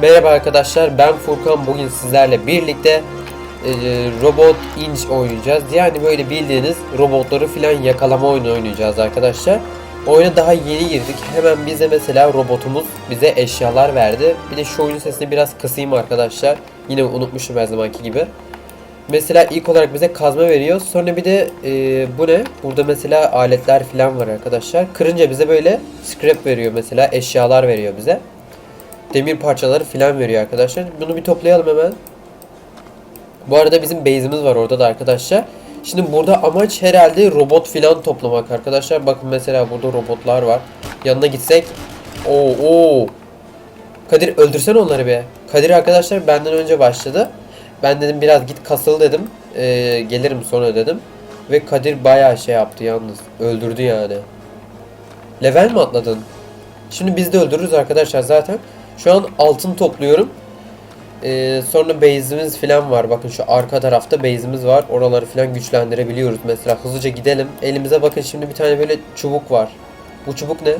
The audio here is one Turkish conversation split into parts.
Merhaba arkadaşlar ben Furkan bugün sizlerle birlikte e, robot inç oynayacağız. Yani böyle bildiğiniz robotları filan yakalama oyunu oynayacağız arkadaşlar. Oyuna daha yeni girdik. Hemen bize mesela robotumuz bize eşyalar verdi. Bir de şu oyun sesini biraz kısayım arkadaşlar. Yine unutmuşum her zamanki gibi. Mesela ilk olarak bize kazma veriyor. Sonra bir de e, bu ne? Burada mesela aletler filan var arkadaşlar. Kırınca bize böyle scrap veriyor mesela eşyalar veriyor bize demir parçaları filan veriyor arkadaşlar. Bunu bir toplayalım hemen. Bu arada bizim base'imiz var orada da arkadaşlar. Şimdi burada amaç herhalde robot filan toplamak arkadaşlar. Bakın mesela burada robotlar var. Yanına gitsek. Oo oo. Kadir öldürsen onları be. Kadir arkadaşlar benden önce başladı. Ben dedim biraz git kasıl dedim. Ee, gelirim sonra dedim. Ve Kadir bayağı şey yaptı yalnız. Öldürdü yani. Level mi atladın? Şimdi biz de öldürürüz arkadaşlar zaten. Şu an altın topluyorum. Ee, sonra base'imiz falan var. Bakın şu arka tarafta base'imiz var. Oraları falan güçlendirebiliyoruz. Mesela hızlıca gidelim. Elimize bakın şimdi bir tane böyle çubuk var. Bu çubuk ne?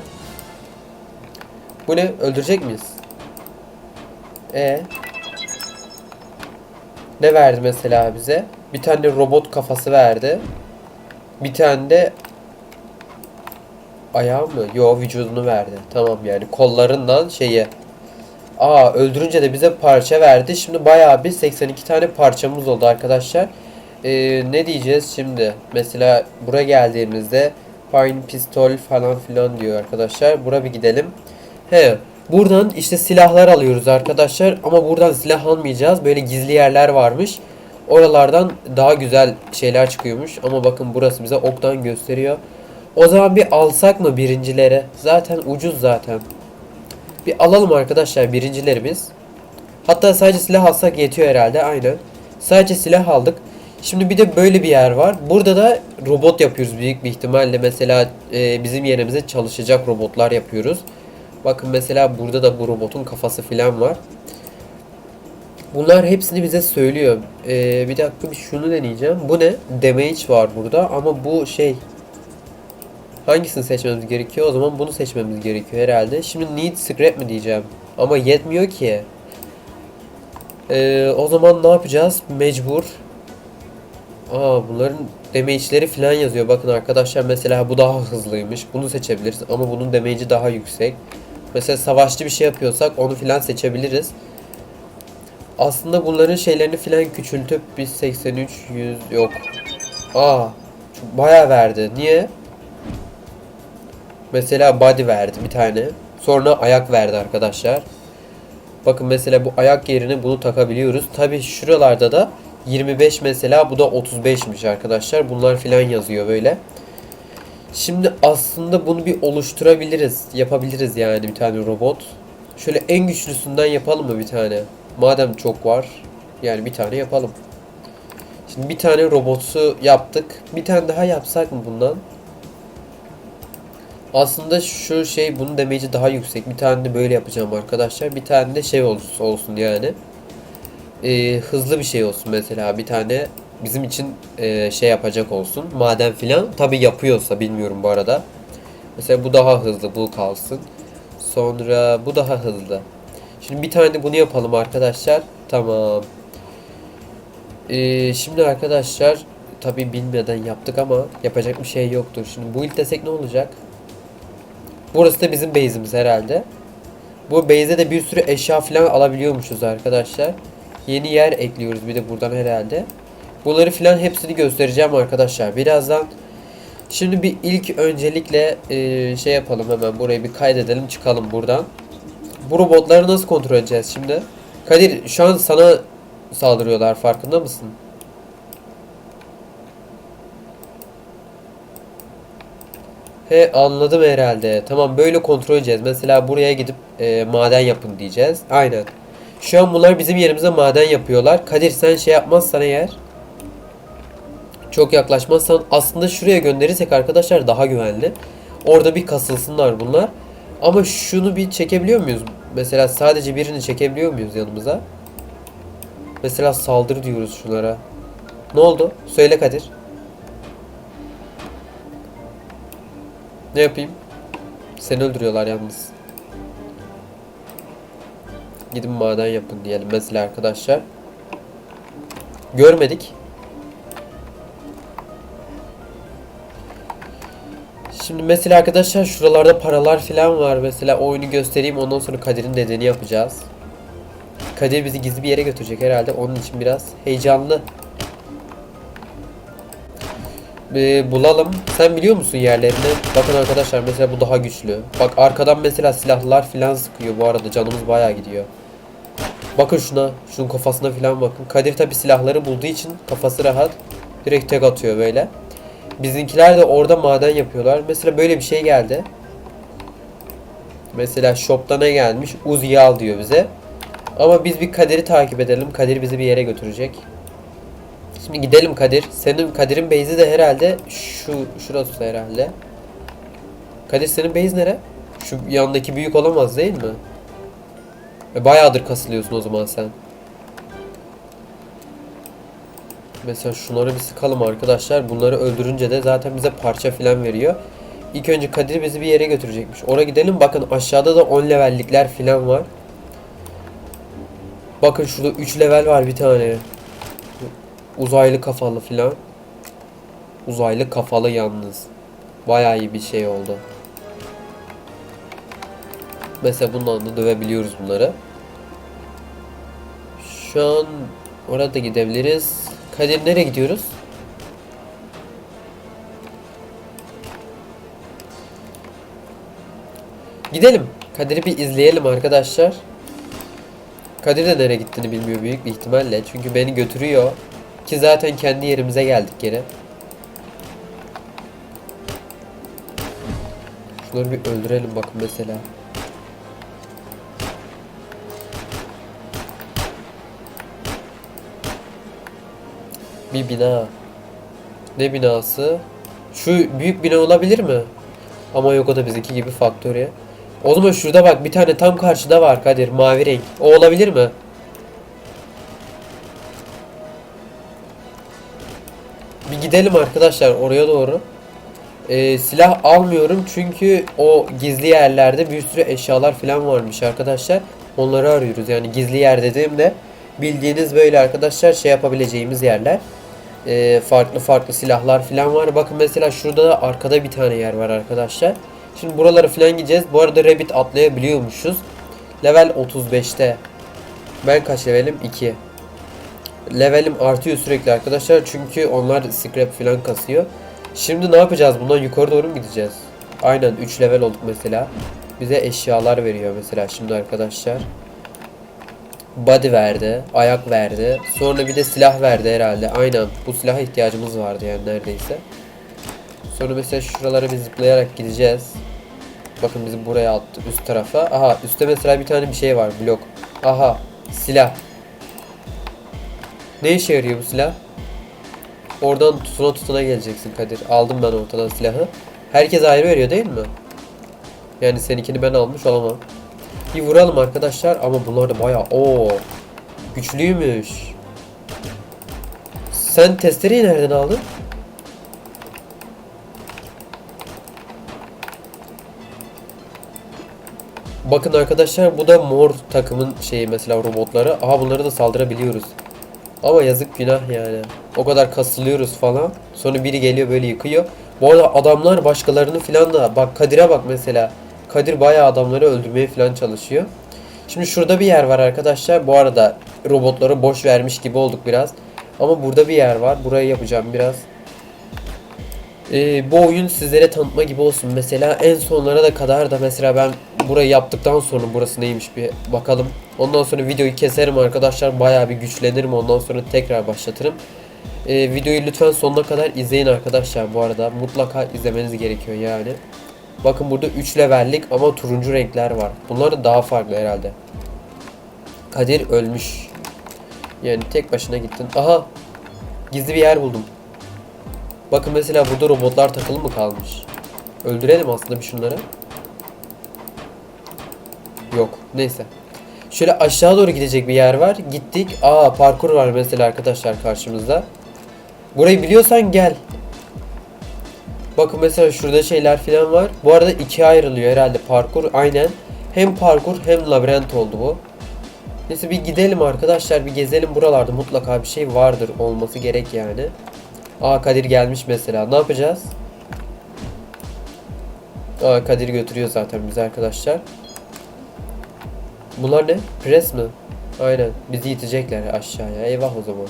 Bu ne? Öldürecek miyiz? E Ne verdi mesela bize? Bir tane robot kafası verdi. Bir tane de ayağı mı? Yo vücudunu verdi. Tamam yani kollarından şeyi Aa öldürünce de bize parça verdi. Şimdi bayağı bir 82 tane parçamız oldu arkadaşlar. Ee, ne diyeceğiz şimdi? Mesela buraya geldiğimizde Pine pistol falan filan diyor arkadaşlar. Bura bir gidelim. He. Buradan işte silahlar alıyoruz arkadaşlar. Ama buradan silah almayacağız. Böyle gizli yerler varmış. Oralardan daha güzel şeyler çıkıyormuş. Ama bakın burası bize oktan gösteriyor. O zaman bir alsak mı birincilere? Zaten ucuz zaten. Bir alalım arkadaşlar birincileri biz. Hatta sadece silah alsak yetiyor herhalde aynen. Sadece silah aldık. Şimdi bir de böyle bir yer var. Burada da robot yapıyoruz büyük bir ihtimalle. Mesela e, bizim yerimize çalışacak robotlar yapıyoruz. Bakın mesela burada da bu robotun kafası falan var. Bunlar hepsini bize söylüyor. E, bir dakika bir şunu deneyeceğim. Bu ne? Damage var burada ama bu şey Hangisini seçmemiz gerekiyor? O zaman bunu seçmemiz gerekiyor herhalde. Şimdi need scrap mi diyeceğim. Ama yetmiyor ki. Ee, o zaman ne yapacağız? Mecbur. Aa bunların damage'leri falan yazıyor. Bakın arkadaşlar mesela bu daha hızlıymış. Bunu seçebiliriz ama bunun damage'i daha yüksek. Mesela savaşçı bir şey yapıyorsak onu falan seçebiliriz. Aslında bunların şeylerini falan küçültüp biz 83 100 yok. Aa bayağı verdi. Niye? Mesela body verdi bir tane. Sonra ayak verdi arkadaşlar. Bakın mesela bu ayak yerine bunu takabiliyoruz. Tabi şuralarda da 25 mesela bu da 35'miş arkadaşlar. Bunlar filan yazıyor böyle. Şimdi aslında bunu bir oluşturabiliriz. Yapabiliriz yani bir tane robot. Şöyle en güçlüsünden yapalım mı bir tane? Madem çok var. Yani bir tane yapalım. Şimdi bir tane robotu yaptık. Bir tane daha yapsak mı bundan? Aslında şu şey bunun damage'i daha yüksek. Bir tane de böyle yapacağım arkadaşlar. Bir tane de şey olsun, olsun yani. Ee, hızlı bir şey olsun mesela. Bir tane bizim için e, şey yapacak olsun. Maden filan. Tabi yapıyorsa bilmiyorum bu arada. Mesela bu daha hızlı. Bu kalsın. Sonra bu daha hızlı. Şimdi bir tane de bunu yapalım arkadaşlar. Tamam. Ee, şimdi arkadaşlar tabi bilmeden yaptık ama yapacak bir şey yoktur. Şimdi bu ilk desek ne olacak? Burası da bizim base'imiz herhalde. Bu base'de de bir sürü eşya falan alabiliyormuşuz arkadaşlar. Yeni yer ekliyoruz bir de buradan herhalde. Bunları falan hepsini göstereceğim arkadaşlar. Birazdan Şimdi bir ilk öncelikle e, şey yapalım hemen burayı bir kaydedelim çıkalım buradan. Bu robotları nasıl kontrol edeceğiz şimdi? Kadir şu an sana saldırıyorlar farkında mısın? He anladım herhalde. Tamam böyle kontrol edeceğiz. Mesela buraya gidip e, maden yapın diyeceğiz. Aynen. Şu an bunlar bizim yerimize maden yapıyorlar. Kadir sen şey yapmazsan eğer çok yaklaşmazsan aslında şuraya gönderirsek arkadaşlar daha güvenli. Orada bir kasılsınlar bunlar. Ama şunu bir çekebiliyor muyuz? Mesela sadece birini çekebiliyor muyuz yanımıza? Mesela saldır diyoruz şunlara. Ne oldu? Söyle Kadir. Ne yapayım? Seni öldürüyorlar yalnız. Gidin maden yapın diyelim mesela arkadaşlar. Görmedik. Şimdi mesela arkadaşlar şuralarda paralar falan var. Mesela oyunu göstereyim ondan sonra Kadir'in dediğini yapacağız. Kadir bizi gizli bir yere götürecek herhalde. Onun için biraz heyecanlı. Ee, bulalım. Sen biliyor musun yerlerini? Bakın arkadaşlar mesela bu daha güçlü. Bak arkadan mesela silahlar falan sıkıyor bu arada. Canımız bayağı gidiyor. Bakın şuna. Şunun kafasına falan bakın. Kadir tabi silahları bulduğu için kafası rahat. Direkt tek atıyor böyle. Bizimkiler de orada maden yapıyorlar. Mesela böyle bir şey geldi. Mesela shop'ta ne gelmiş? Uzi'yi al diyor bize. Ama biz bir Kadir'i takip edelim. Kadir bizi bir yere götürecek. Şimdi gidelim Kadir. Senin Kadir'in base'i de herhalde şu şurası herhalde. Kadir senin base nere? Şu yandaki büyük olamaz değil mi? E, bayağıdır kasılıyorsun o zaman sen. Mesela şunları bir sıkalım arkadaşlar. Bunları öldürünce de zaten bize parça falan veriyor. İlk önce Kadir bizi bir yere götürecekmiş. Oraya gidelim. Bakın aşağıda da 10 levellikler falan var. Bakın şurada 3 level var bir tane. Uzaylı kafalı falan. Uzaylı kafalı yalnız. Bayağı iyi bir şey oldu. Mesela bundan da dövebiliyoruz bunları. Şu an orada gidebiliriz. Kadir nereye gidiyoruz? Gidelim. Kadir'i bir izleyelim arkadaşlar. Kadir de nereye gittiğini bilmiyor büyük bir ihtimalle. Çünkü beni götürüyor. Ki zaten kendi yerimize geldik geri. Şunları bir öldürelim bakın mesela. Bir bina. Ne binası? Şu büyük bina olabilir mi? Ama yok o da bizimki gibi faktörü. O zaman şurada bak bir tane tam karşıda var Kadir mavi renk. O olabilir mi? Bir gidelim arkadaşlar oraya doğru. Ee, silah almıyorum çünkü o gizli yerlerde bir sürü eşyalar falan varmış arkadaşlar. Onları arıyoruz yani gizli yer dediğimde bildiğiniz böyle arkadaşlar şey yapabileceğimiz yerler. Ee, farklı farklı silahlar falan var. Bakın mesela şurada da arkada bir tane yer var arkadaşlar. Şimdi buralara falan gideceğiz. Bu arada Rabbit atlayabiliyormuşuz. Level 35'te. Ben kaç levelim? 2. Levelim artıyor sürekli arkadaşlar. Çünkü onlar scrap falan kasıyor. Şimdi ne yapacağız? Bundan yukarı doğru mu gideceğiz? Aynen 3 level olduk mesela. Bize eşyalar veriyor mesela şimdi arkadaşlar. Body verdi, ayak verdi. Sonra bir de silah verdi herhalde. Aynen bu silaha ihtiyacımız vardı yani neredeyse. Sonra mesela şuralara bir zıplayarak gideceğiz. Bakın bizi buraya attı üst tarafa. Aha üstte mesela bir tane bir şey var blok. Aha silah. Ne işe yarıyor bu silah? Oradan tutuna tutuna geleceksin Kadir. Aldım ben ortadan silahı. Herkes ayrı veriyor değil mi? Yani seninkini ben almış olamam. Bir vuralım arkadaşlar ama bunlar da bayağı o güçlüymüş. Sen testereyi nereden aldın? Bakın arkadaşlar bu da mor takımın şeyi mesela robotları. Aha bunları da saldırabiliyoruz. Ama yazık günah yani. O kadar kasılıyoruz falan. Sonra biri geliyor böyle yıkıyor. Bu arada adamlar başkalarını falan da bak Kadir'e bak mesela. Kadir bayağı adamları öldürmeye falan çalışıyor. Şimdi şurada bir yer var arkadaşlar. Bu arada robotları boş vermiş gibi olduk biraz. Ama burada bir yer var. Burayı yapacağım biraz. Ee, bu oyun sizlere tanıtma gibi olsun. Mesela en sonlara da kadar da mesela ben burayı yaptıktan sonra burası neymiş bir bakalım. Ondan sonra videoyu keserim arkadaşlar. Bayağı bir güçlenirim. Ondan sonra tekrar başlatırım. Ee, videoyu lütfen sonuna kadar izleyin arkadaşlar bu arada. Mutlaka izlemeniz gerekiyor yani. Bakın burada 3 levellik ama turuncu renkler var. Bunlar da daha farklı herhalde. Kadir ölmüş. Yani tek başına gittin. Aha! Gizli bir yer buldum. Bakın mesela burada robotlar takılı mı kalmış? Öldürelim aslında bir şunları. Yok. Neyse. Şöyle aşağı doğru gidecek bir yer var. Gittik. Aa parkur var mesela arkadaşlar karşımızda. Burayı biliyorsan gel. Bakın mesela şurada şeyler falan var. Bu arada ikiye ayrılıyor herhalde parkur. Aynen. Hem parkur hem labirent oldu bu. Neyse bir gidelim arkadaşlar bir gezelim buralarda mutlaka bir şey vardır olması gerek yani. Aa Kadir gelmiş mesela ne yapacağız? Aa Kadir götürüyor zaten bizi arkadaşlar. Bunlar ne? Pres mi? Aynen bizi itecekler aşağıya eyvah o zaman.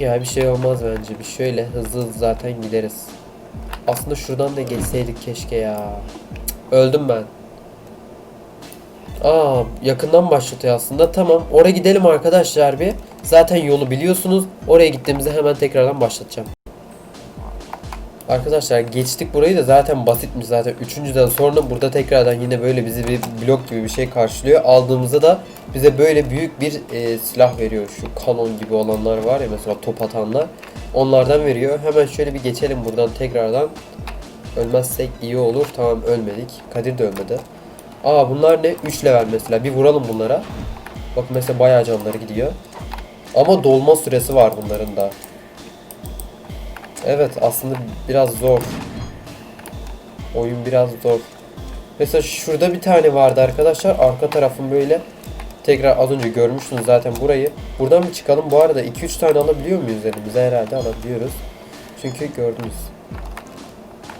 Ya bir şey olmaz bence bir şöyle hızlı hızlı zaten gideriz. Aslında şuradan da geçseydik keşke ya. Cık, Öldüm ben. Aa yakından başlatıyor aslında. Tamam oraya gidelim arkadaşlar bir. Zaten yolu biliyorsunuz. Oraya gittiğimizde hemen tekrardan başlatacağım. Arkadaşlar geçtik burayı da zaten basitmiş zaten. Üçüncüden sonra burada tekrardan yine böyle bizi bir blok gibi bir şey karşılıyor. Aldığımızda da bize böyle büyük bir e, silah veriyor. Şu kanon gibi olanlar var ya mesela top atanlar. Onlardan veriyor. Hemen şöyle bir geçelim buradan tekrardan. Ölmezsek iyi olur. Tamam ölmedik. Kadir de ölmedi. Aa bunlar ne? 3 level mesela. Bir vuralım bunlara. Bakın mesela bayağı canları gidiyor. Ama dolma süresi var bunların da. Evet aslında biraz zor. Oyun biraz zor. Mesela şurada bir tane vardı arkadaşlar. Arka tarafın böyle. Tekrar az önce görmüştünüz zaten burayı. Buradan bir çıkalım. Bu arada 2-3 tane alabiliyor muyuz elimize? Herhalde alabiliyoruz. Çünkü gördünüz.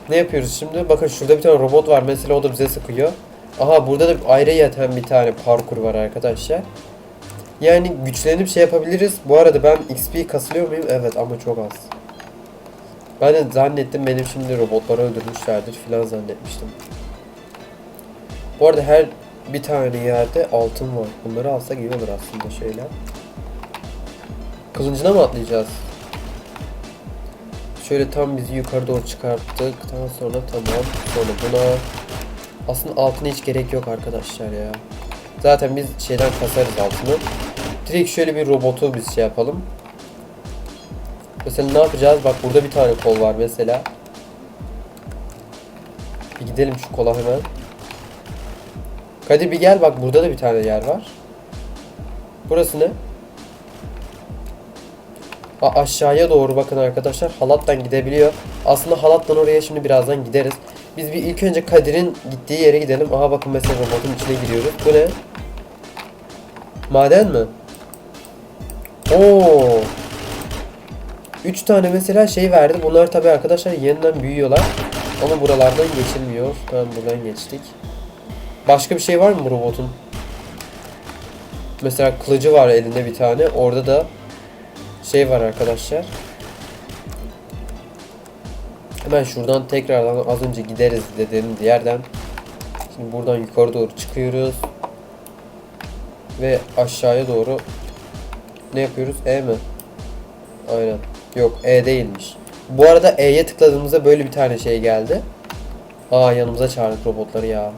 Ne yapıyoruz şimdi? Bakın şurada bir tane robot var. Mesela o da bize sıkıyor. Aha burada da ayrı yatan bir tane parkur var arkadaşlar. Yani güçlenip şey yapabiliriz. Bu arada ben XP kasılıyor muyum? Evet ama çok az. Ben de zannettim benim şimdi robotları öldürmüşlerdir filan zannetmiştim. Bu arada her bir tane yerde altın var. Bunları alsak iyi olur aslında şöyle. Kılıncına mı atlayacağız? Şöyle tam bizi yukarı doğru çıkarttıktan sonra tamam. Sonra buna aslında altına hiç gerek yok arkadaşlar ya. Zaten biz şeyden kasarız altını. Direkt şöyle bir robotu biz şey yapalım. Mesela ne yapacağız? Bak burada bir tane kol var mesela. Bir gidelim şu kola hemen. Kadir bir gel bak burada da bir tane yer var. Burası ne? A aşağıya doğru bakın arkadaşlar. Halattan gidebiliyor. Aslında halattan oraya şimdi birazdan gideriz. Biz bir ilk önce Kadir'in gittiği yere gidelim. Aha bakın mesela robotun içine giriyoruz. Bu ne? Maden mi? Oo. 3 tane mesela şey verdi. Bunlar tabi arkadaşlar yeniden büyüyorlar. Ama buralardan geçilmiyor. Tamam buradan geçtik. Başka bir şey var mı bu robotun? Mesela kılıcı var elinde bir tane. Orada da şey var arkadaşlar. Hemen şuradan tekrardan az önce gideriz dediğim yerden. Şimdi buradan yukarı doğru çıkıyoruz. Ve aşağıya doğru ne yapıyoruz? E mi? Aynen. Yok E değilmiş. Bu arada E'ye tıkladığımızda böyle bir tane şey geldi. Aa yanımıza çağırdık robotları ya.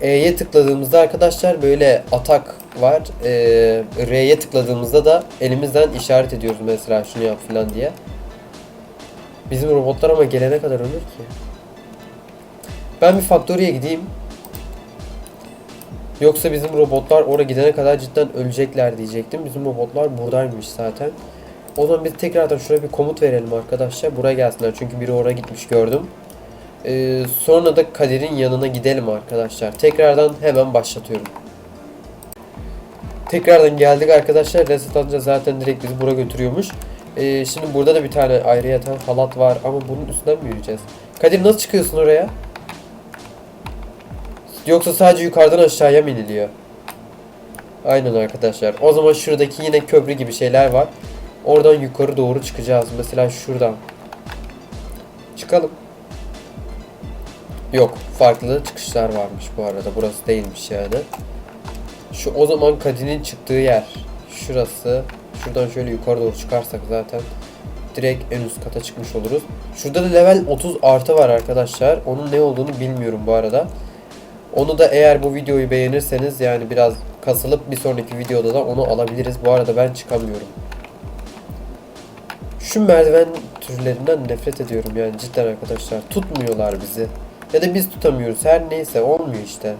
E'ye tıkladığımızda arkadaşlar böyle atak var. Ee, R'ye tıkladığımızda da elimizden işaret ediyoruz mesela şunu yap falan diye. Bizim robotlar ama gelene kadar ölür ki. Ben bir Factory'e gideyim. Yoksa bizim robotlar oraya gidene kadar cidden ölecekler diyecektim. Bizim robotlar buradaymış zaten. O zaman biz tekrardan şuraya bir komut verelim arkadaşlar. Buraya gelsinler çünkü biri oraya gitmiş gördüm. Ee, sonra da Kadir'in yanına gidelim arkadaşlar. Tekrardan hemen başlatıyorum. Tekrardan geldik arkadaşlar. Reset alınca zaten direkt bizi buraya götürüyormuş. Ee, şimdi burada da bir tane ayrı yatan halat var ama bunun üstünden mi yürüyeceğiz? Kadir nasıl çıkıyorsun oraya? Yoksa sadece yukarıdan aşağıya mı iniliyor? Aynen arkadaşlar. O zaman şuradaki yine köprü gibi şeyler var. Oradan yukarı doğru çıkacağız. Mesela şuradan. Çıkalım. Yok. Farklı çıkışlar varmış bu arada. Burası değilmiş yani. Şu o zaman Kadir'in çıktığı yer. Şurası. Şuradan şöyle yukarı doğru çıkarsak zaten direkt en üst kata çıkmış oluruz. Şurada da level 30 artı var arkadaşlar. Onun ne olduğunu bilmiyorum bu arada. Onu da eğer bu videoyu beğenirseniz yani biraz kasılıp bir sonraki videoda da onu alabiliriz. Bu arada ben çıkamıyorum. Şu merdiven türlerinden nefret ediyorum yani cidden arkadaşlar. Tutmuyorlar bizi. Ya da biz tutamıyoruz. Her neyse olmuyor işte.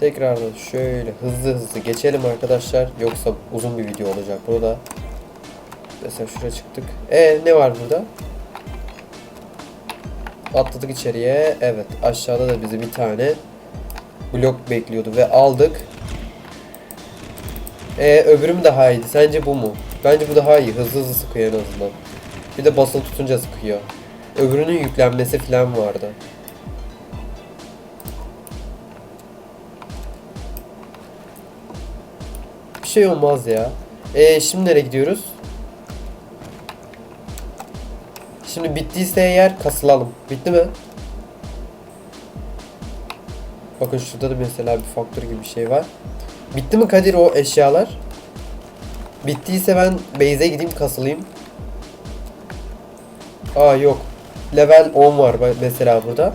Tekrardan şöyle hızlı hızlı geçelim arkadaşlar. Yoksa uzun bir video olacak burada. Mesela şuraya çıktık. E ne var burada? Atladık içeriye. Evet aşağıda da bizi bir tane blok bekliyordu ve aldık. Ee, öbürü mü daha iyiydi? Sence bu mu? Bence bu daha iyi. Hızlı hızlı sıkıyor en azından. Bir de basılı tutunca sıkıyor. Öbürünün yüklenmesi falan vardı. Bir şey olmaz ya. Ee, şimdi nereye gidiyoruz? Şimdi bittiyse eğer kasılalım. Bitti mi? Bakın şurada da mesela bir faktör gibi bir şey var. Bitti mi Kadir o eşyalar? Bittiyse ben base'e gideyim kasılayım. Aa yok. Level 10 var mesela burada.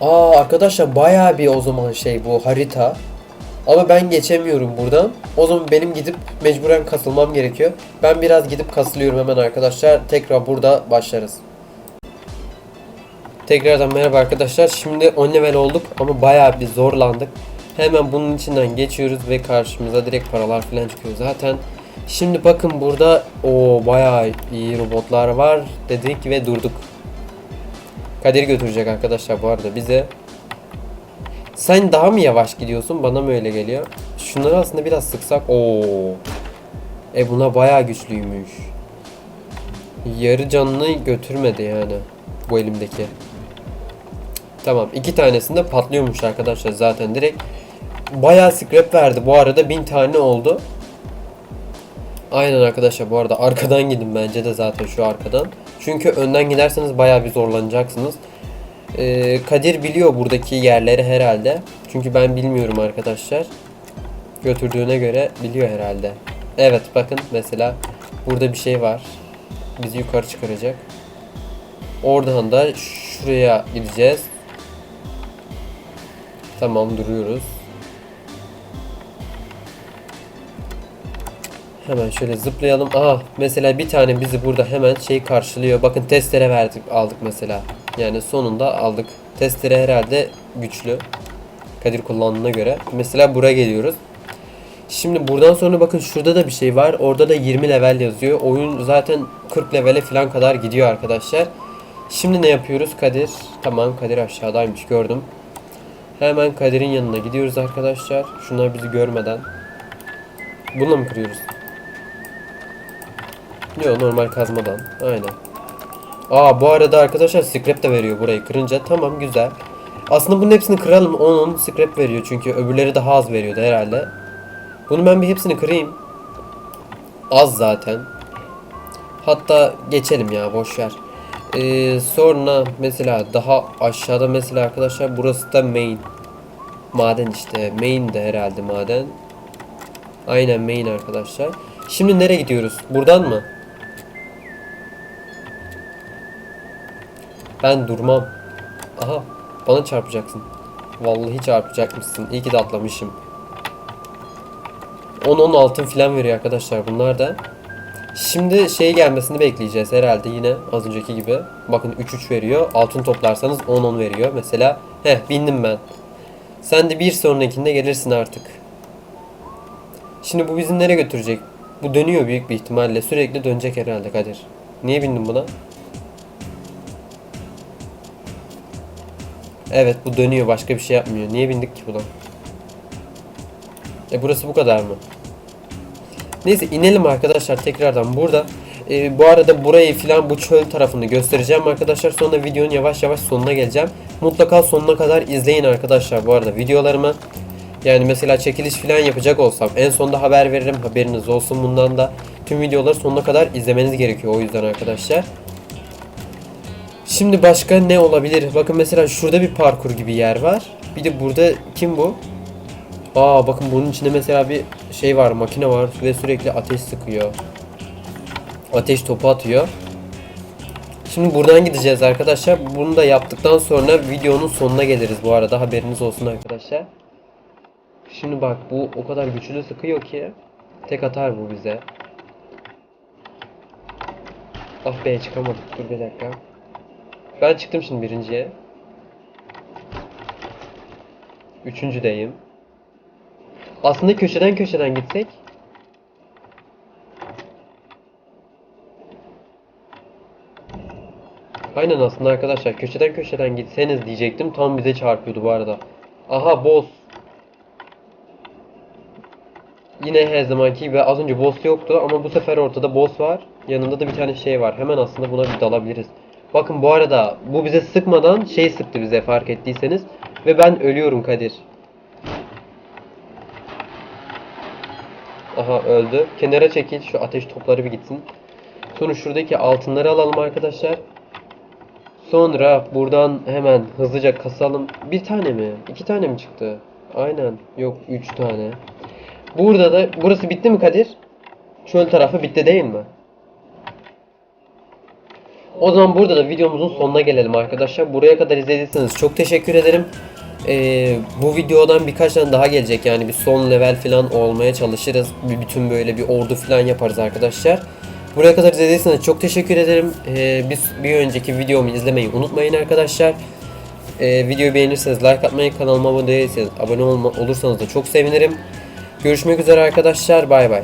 Aa arkadaşlar bayağı bir o zaman şey bu harita. Ama ben geçemiyorum buradan. O zaman benim gidip mecburen kasılmam gerekiyor. Ben biraz gidip kasılıyorum hemen arkadaşlar. Tekrar burada başlarız. Tekrardan merhaba arkadaşlar. Şimdi 10 level olduk ama bayağı bir zorlandık. Hemen bunun içinden geçiyoruz ve karşımıza direkt paralar falan çıkıyor zaten. Şimdi bakın burada o bayağı iyi robotlar var dedik ve durduk. Kadir götürecek arkadaşlar bu arada bize. Sen daha mı yavaş gidiyorsun? Bana mı öyle geliyor? Şunları aslında biraz sıksak. Oo. E buna bayağı güçlüymüş. Yarı canını götürmedi yani bu elimdeki. Tamam iki tanesinde patlıyormuş arkadaşlar zaten direkt. Bayağı scrap verdi bu arada bin tane oldu. Aynen arkadaşlar bu arada arkadan gidin bence de zaten şu arkadan. Çünkü önden giderseniz bayağı bir zorlanacaksınız. Ee, Kadir biliyor buradaki yerleri herhalde. Çünkü ben bilmiyorum arkadaşlar. Götürdüğüne göre biliyor herhalde. Evet bakın mesela burada bir şey var. Bizi yukarı çıkaracak. Oradan da şuraya gideceğiz. Tamam duruyoruz. Hemen şöyle zıplayalım. Aha mesela bir tane bizi burada hemen şey karşılıyor. Bakın testere verdik aldık mesela. Yani sonunda aldık. Testere herhalde güçlü. Kadir kullandığına göre. Mesela buraya geliyoruz. Şimdi buradan sonra bakın şurada da bir şey var. Orada da 20 level yazıyor. Oyun zaten 40 levele falan kadar gidiyor arkadaşlar. Şimdi ne yapıyoruz Kadir? Tamam Kadir aşağıdaymış gördüm. Hemen Kadir'in yanına gidiyoruz arkadaşlar. Şunlar bizi görmeden. Bununla mı kırıyoruz? Yok normal kazmadan. Aynen. Aa bu arada arkadaşlar scrap de veriyor burayı kırınca. Tamam güzel. Aslında bunun hepsini kıralım. Onun scrap veriyor çünkü öbürleri daha az veriyordu herhalde. Bunu ben bir hepsini kırayım. Az zaten. Hatta geçelim ya boş ver. Ee, sonra mesela daha aşağıda mesela arkadaşlar burası da main. Maden işte. Main de herhalde maden. Aynen main arkadaşlar. Şimdi nereye gidiyoruz? Buradan mı? Ben durmam. Aha bana çarpacaksın. Vallahi çarpacakmışsın. İyi ki de atlamışım. 10-10 altın filan veriyor arkadaşlar bunlar da. Şimdi şey gelmesini bekleyeceğiz herhalde yine az önceki gibi. Bakın 3-3 veriyor. Altın toplarsanız 10-10 veriyor. Mesela heh bindim ben. Sen de bir sonrakinde gelirsin artık. Şimdi bu bizi nereye götürecek? Bu dönüyor büyük bir ihtimalle. Sürekli dönecek herhalde Kadir. Niye bindin buna? Evet bu dönüyor başka bir şey yapmıyor. Niye bindik ki buna? E burası bu kadar mı? Neyse inelim arkadaşlar tekrardan burada. E, bu arada burayı filan bu çöl tarafını göstereceğim arkadaşlar. Sonra videonun yavaş yavaş sonuna geleceğim. Mutlaka sonuna kadar izleyin arkadaşlar bu arada videolarımı. Yani mesela çekiliş filan yapacak olsam en sonda haber veririm haberiniz olsun bundan da. Tüm videoları sonuna kadar izlemeniz gerekiyor o yüzden arkadaşlar. Şimdi başka ne olabilir? Bakın mesela şurada bir parkur gibi yer var. Bir de burada kim bu? Aa bakın bunun içinde mesela bir şey var, makine var ve sürekli ateş sıkıyor. Ateş topu atıyor. Şimdi buradan gideceğiz arkadaşlar. Bunu da yaptıktan sonra videonun sonuna geliriz bu arada. Haberiniz olsun arkadaşlar. Şimdi bak bu o kadar güçlü sıkıyor ki tek atar bu bize. Ah be çıkamadık. Dur bir dakika. Ben çıktım şimdi birinciye. Üçüncüdeyim. Aslında köşeden köşeden gitsek. Aynen aslında arkadaşlar köşeden köşeden gitseniz diyecektim tam bize çarpıyordu bu arada. Aha boss. Yine her zamanki gibi az önce boss yoktu ama bu sefer ortada boss var. Yanında da bir tane şey var. Hemen aslında buna bir dalabiliriz. Bakın bu arada bu bize sıkmadan şey sıktı bize fark ettiyseniz. Ve ben ölüyorum Kadir. Aha öldü. Kenara çekil şu ateş topları bir gitsin. Sonra şuradaki altınları alalım arkadaşlar. Sonra buradan hemen hızlıca kasalım. Bir tane mi? İki tane mi çıktı? Aynen. Yok üç tane. Burada da burası bitti mi Kadir? Çöl tarafı bitti değil mi? O zaman burada da videomuzun sonuna gelelim arkadaşlar. Buraya kadar izlediyseniz çok teşekkür ederim. Ee, bu videodan birkaç tane daha gelecek yani bir son level falan olmaya çalışırız. Bir bütün böyle bir ordu falan yaparız arkadaşlar. Buraya kadar izlediyseniz çok teşekkür ederim. Ee, biz bir önceki videomu izlemeyi unutmayın arkadaşlar. Ee, videoyu beğenirseniz like atmayı, kanalıma abone değilseniz abone olma, olursanız da çok sevinirim. Görüşmek üzere arkadaşlar. Bay bay.